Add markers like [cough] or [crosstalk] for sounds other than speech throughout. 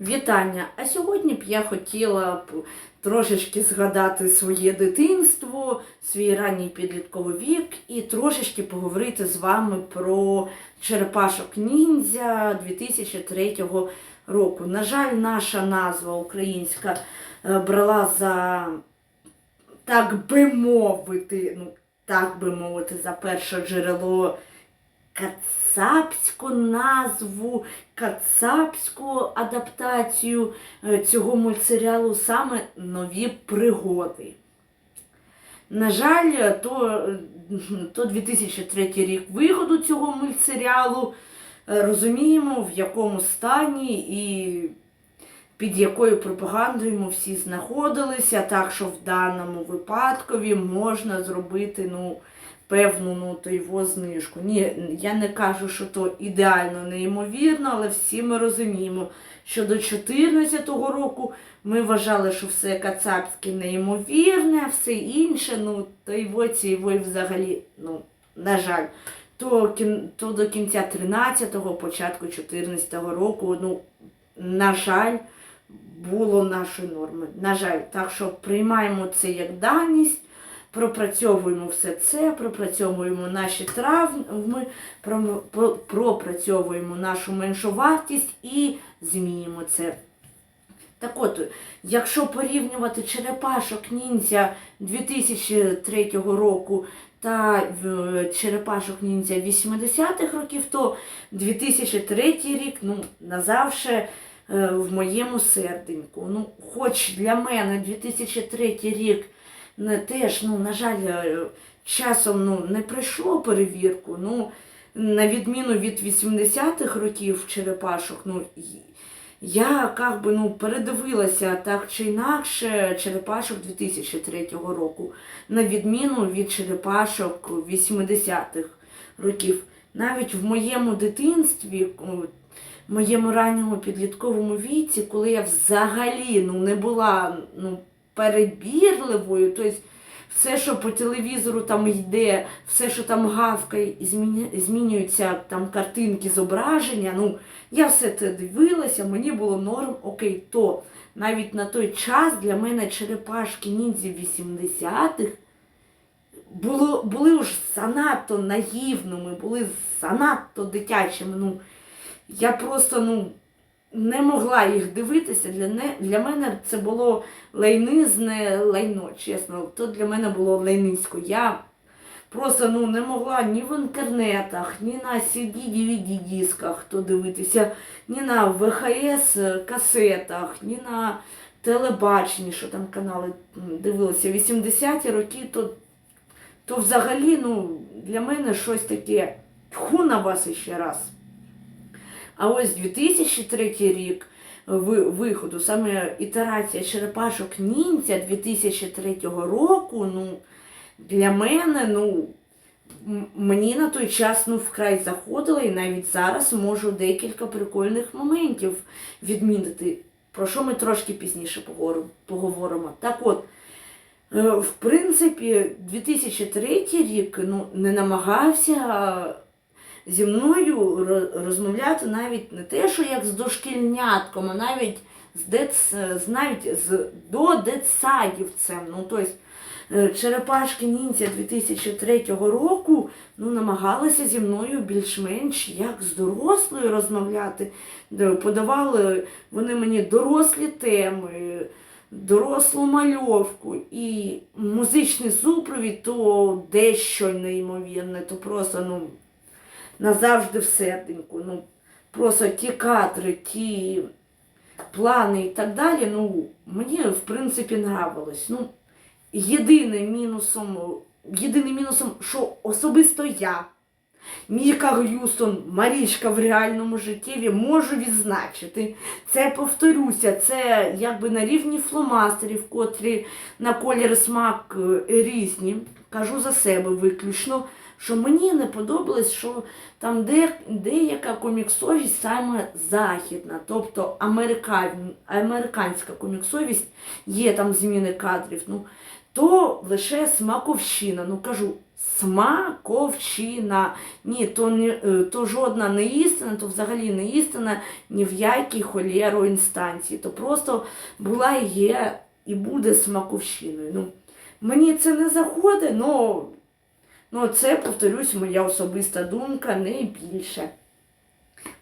Вітання! А сьогодні б я хотіла б трошечки згадати своє дитинство, свій ранній підлітковий вік і трошечки поговорити з вами про черепашок ніндзя 2003 року. На жаль, наша назва українська е, брала за, так би мовити, ну, так би мовити, за перше джерело кацапську назву, кацапську адаптацію е, цього мультсеріалу саме нові пригоди. На жаль, то, то 2003 рік виходу цього мультсеріалу. Е, Розуміємо, в якому стані і під якою пропагандою ми всі знаходилися, так що в даному випадкові можна зробити ну, певну ну, то його знижку. Ні, я не кажу, що то ідеально неймовірно, але всі ми розуміємо, що до 2014 року ми вважали, що все кацапське неймовірне, все інше, ну, то його ці його взагалі, ну, на жаль, то, то до кінця 13-го, початку 14-го року, ну, на жаль, було нашою нормою. На жаль, так що приймаємо це як даність, пропрацьовуємо все це, пропрацьовуємо наші травми, про- про- пропрацьовуємо нашу меншовартість і змінюємо це. Так от, якщо порівнювати черепашок ніндзя 2003 року та черепашок ніндзя 80-х років, то 2003 рік ну, назавше е, в моєму серденьку. Ну, хоч для мене 2003 рік теж, ну, на жаль, е, часом ну, не пройшло перевірку. Ну, на відміну від 80-х років черепашок, ну, я как би, ну, передивилася так чи інакше черепашок 2003 року, на відміну від черепашок 80-х років. Навіть в моєму дитинстві, в моєму ранньому підлітковому віці, коли я взагалі ну, не була ну, перебірливою, тобто все, що по телевізору там йде, все, що там гавкає, змінюються там картинки, зображення. Ну, я все це дивилася, мені було норм, окей, то навіть на той час для мене черепашки ніндзі 80-х було, були вже занадто наївними, були занадто дитячими. Ну, я просто ну, не могла їх дивитися. Для, не, для мене це було лайнизне лайно, чесно. То для мене було лайнисько. Я просто ну, не могла ні в інтернетах, ні на CD, DVD дисках то дивитися, ні на ВХС касетах, ні на телебаченні, що там канали дивилися. 80-ті роки, то, то взагалі ну, для мене щось таке. Тьху на вас іще раз. А ось 2003 рік виходу, саме ітерація черепашок ніндзя 2003 року, ну, для мене, ну, мені на той час ну, вкрай заходило, і навіть зараз можу декілька прикольних моментів відмінити, про що ми трошки пізніше поговоримо. поговоримо. Так от, е, в принципі, 2003 рік ну, не намагався зі мною розмовляти навіть не те, що як з дошкільнятком, а навіть з дец, навіть з додетсадівцем. Ну, тобто, е, черепашки ніндзя 2003 року ну, намагалися зі мною більш-менш як з дорослою розмовляти. Подавали вони мені дорослі теми, дорослу мальовку і музичний супровід, то дещо неймовірне, то просто ну, назавжди в серденьку. Ну, просто ті кадри, ті плани і так далі, ну, мені в принципі нравилось. Ну, єдиним мінусом, єдиним мінусом, що особисто я, Міка Г'юстон, Марічка в реальному життєві можу відзначити. Це повторюся, це якби на рівні фломастерів, котрі на колір смак е, різні. Кажу за себе виключно, що мені не подобалось, що там де, деяка коміксовість саме західна, тобто американ, американська коміксовість, є там зміни кадрів. Ну, то лише смаковщина. Ну кажу, смаковщина. Ні, то, не, е, то жодна не істина, то взагалі не істина ні в якій холєро інстанції. То просто була і є і буде смаковщиною. Ну, мені це не заходить, но, но це, повторюсь, моя особиста думка, не більше.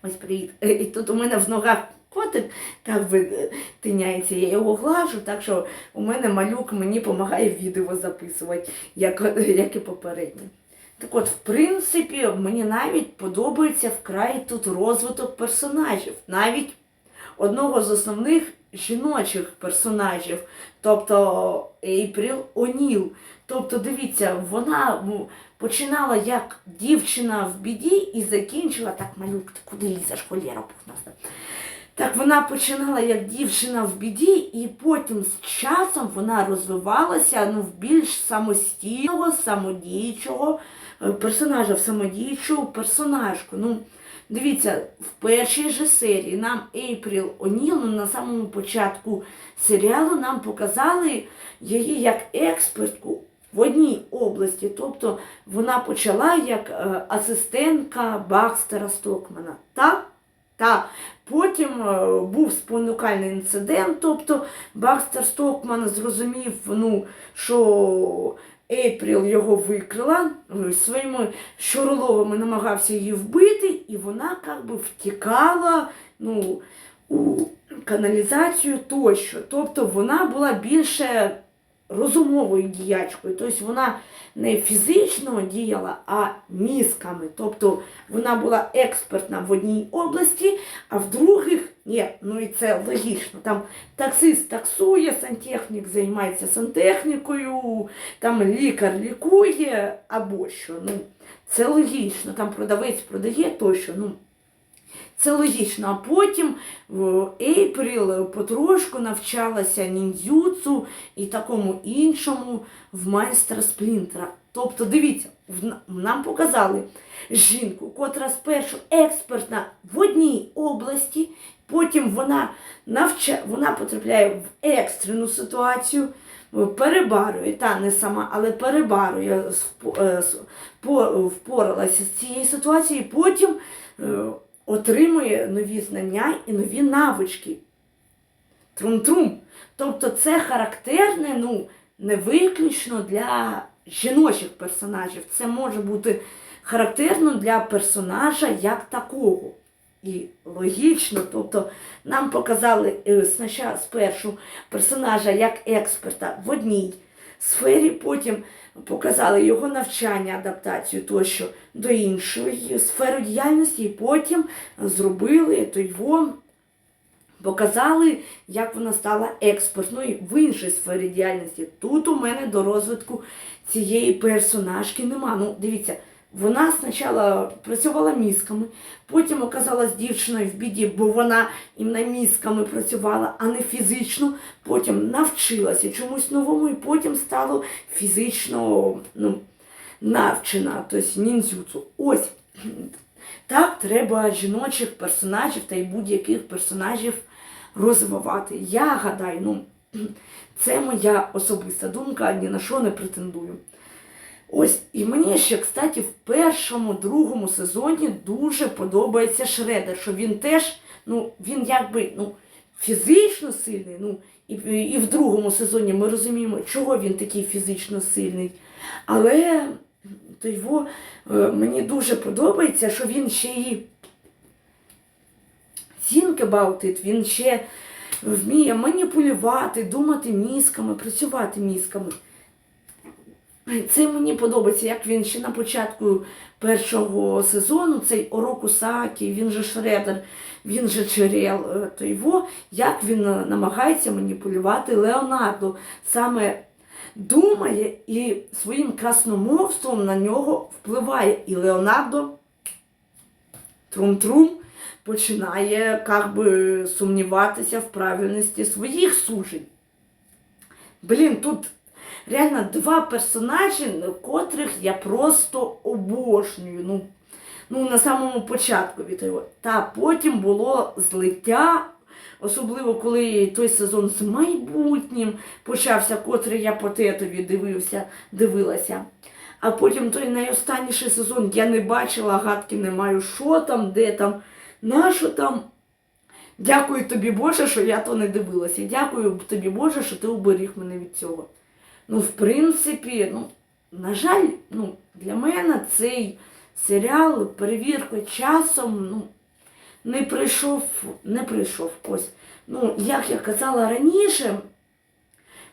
Ось привіт. Е, І тут у мене в ногах котик як би е, тиняється, я його глажу, так що у мене малюк мені допомагає відео записувати, як, як і попереднє. Так от, в принципі, мені навіть подобається вкрай тут розвиток персонажів. Навіть одного з основних жіночих персонажів, тобто Ейпріл О'Ніл. Тобто, дивіться, вона ну, починала як дівчина в біді і закінчила так, малюк, ти куди лізеш, холєра пухнаста. Так вона починала як дівчина в біді, і потім з часом вона розвивалася ну, в більш самостійного, самодіючого е, персонажа, в самодіючу персонажку. Ну, дивіться, в першій же серії нам Ейпріл О'Ніл на самому початку серіалу нам показали її як експертку в одній області. Тобто вона почала як е, асистентка Бакстера Стокмана. Так? Так. Потім е, був спонукальний інцидент, тобто Бакстер Стокман зрозумів, ну, що Ейпріл його викрила, своїми щороловами намагався її вбити, і вона как би втікала ну, у каналізацію тощо. Тобто вона була більше розумовою діячкою. Тобто вона не фізично діяла, а мізками. Тобто вона була експертна в одній області, а в других ні, ну і це логічно. Там таксист таксує, сантехнік займається сантехнікою, там лікар лікує або що. Ну, це логічно. Там продавець продає тощо. Ну, це логічно. А потім в Ейпріл потрошку навчалася ніндзюцу і такому іншому в майстра Сплінтера. Тобто, дивіться, нам показали жінку, котра спершу експертна в одній області, потім вона навча... вона потрапляє в екстрену ситуацію, перебарює, та не сама, але перебарює, спо- е, по- впоралася з цією ситуацією, потім е, отримує нові знання і нові навички. Трум-трум. Тобто це характерне, ну, не виключно для жіночих персонажів. Це може бути характерно для персонажа як такого. І логічно, тобто нам показали е, спершу персонажа як експерта в одній сфері, потім показали його навчання, адаптацію тощо до іншої сфери діяльності, і потім зробили то його показали, як вона стала експертною в іншій сфері діяльності. Тут у мене до розвитку цієї персонажки нема. Ну, дивіться, вона спочатку працювала мізками, потім оказалась дівчиною в біді, бо вона іменно мізками працювала, а не фізично. Потім навчилася чомусь новому, і потім стала фізично ну, навчена, тобто ніндзюцу. Ось. Так треба жіночих персонажів та й будь-яких персонажів розвивати. Я гадаю, ну, [clears throat] це моя особиста думка, ні на що не претендую. Ось, і мені ще, кстати, в першому, другому сезоні дуже подобається Шредер, що він теж, ну, він якби, ну, фізично сильний, ну, і, і в другому сезоні ми розуміємо, чого він такий фізично сильний. Але то його, е, мені дуже подобається, що він ще і think about it, він ще вміє маніпулювати, думати мізками, працювати мізками. Це мені подобається, як він ще на початку першого сезону, цей Ороку Сакі, він же Шредер, він же Черел, е, то його, як він е, намагається маніпулювати Леонардо. Саме думає і своїм красномовством на нього впливає. І Леонардо трум-трум починає как би, сумніватися в правильності своїх сужень. Блін, тут реально два персонажі, котрих я просто обожнюю. Ну, ну на самому початку від його. Та потім було злиття, особливо коли той сезон з майбутнім почався, котрий я по тетові дивився, дивилася. а потім той найостанніший сезон я не бачила, гадки не маю, що там, де там, на що там. Дякую тобі, Боже, що я то не дивилася. Дякую тобі, Боже, що ти уберіг мене від цього. Ну, в принципі, ну, на жаль, ну, для мене цей серіал перевірка часом ну, не прийшов, не прийшов. Ось. Ну, як я казала раніше,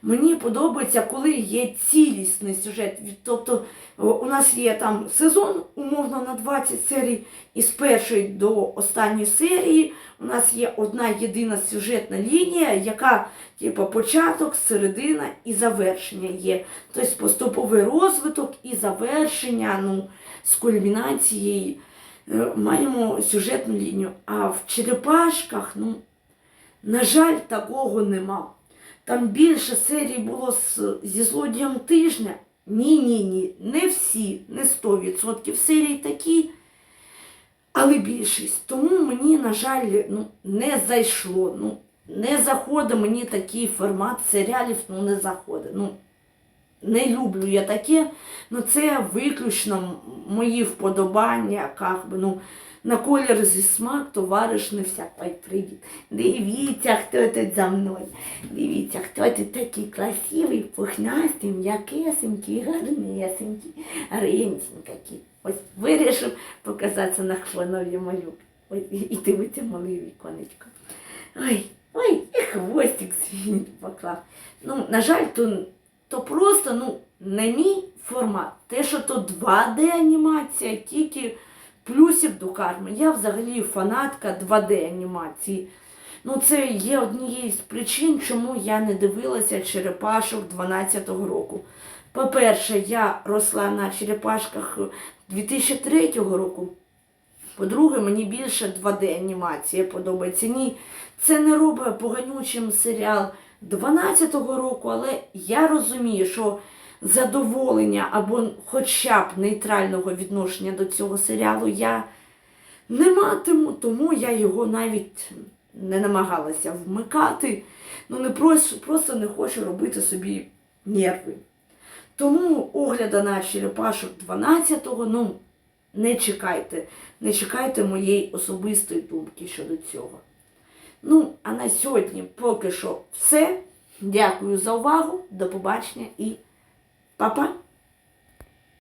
мені подобається, коли є цілісний сюжет. Тобто у нас є там сезон, умовно, на 20 серій, і з першої до останньої серії у нас є одна єдина сюжетна лінія, яка, типу, початок, середина і завершення є. Тобто поступовий розвиток і завершення, ну, з кульмінацією е, маємо сюжетну лінію. А в черепашках, ну, на жаль, такого нема. Там більше серій було з, зі злодієм тижня. Ні, ні, ні. Не всі, не 100% серій такі, але більшість. Тому мені, на жаль, ну, не зайшло. Ну, не заходить мені такий формат серіалів, ну не заходить. Ну, не люблю я таке, ну це виключно мої вподобання, как би, ну, на колір зі смак, товариш не всяк. Ой, привіт. Дивіться, хто тут за мною. Дивіться, хто тут такий красивий, пухнастий, м'якесенький, гарнесенький, ренценький. Ось вирішив показатися на хвонові малюк. Ой, і дивиться мале віконечко. Ой, ой, і хвостик свій поклав. Ну, на жаль, то, то просто ну, не мій формат. Те, що то 2D анімація, тільки плюсів до карми. Я взагалі фанатка 2D анімації. Ну, це є однією з причин, чому я не дивилася черепашок 12-го року. По-перше, я росла на черепашках 2003 року. По-друге, мені більше 2D анімація подобається. Ні, це не робить поганючим серіал 12-го року, але я розумію, що задоволення або хоча б нейтрального відношення до цього серіалу я не матиму, тому я його навіть не намагалася вмикати. Ну не просто, просто не хочу робити собі нерви. Тому огляда на черепашок 12-го, ну, не чекайте, не чекайте моєї особистої думки щодо цього. Ну, а на сьогодні поки що все. Дякую за увагу, до побачення і па-па!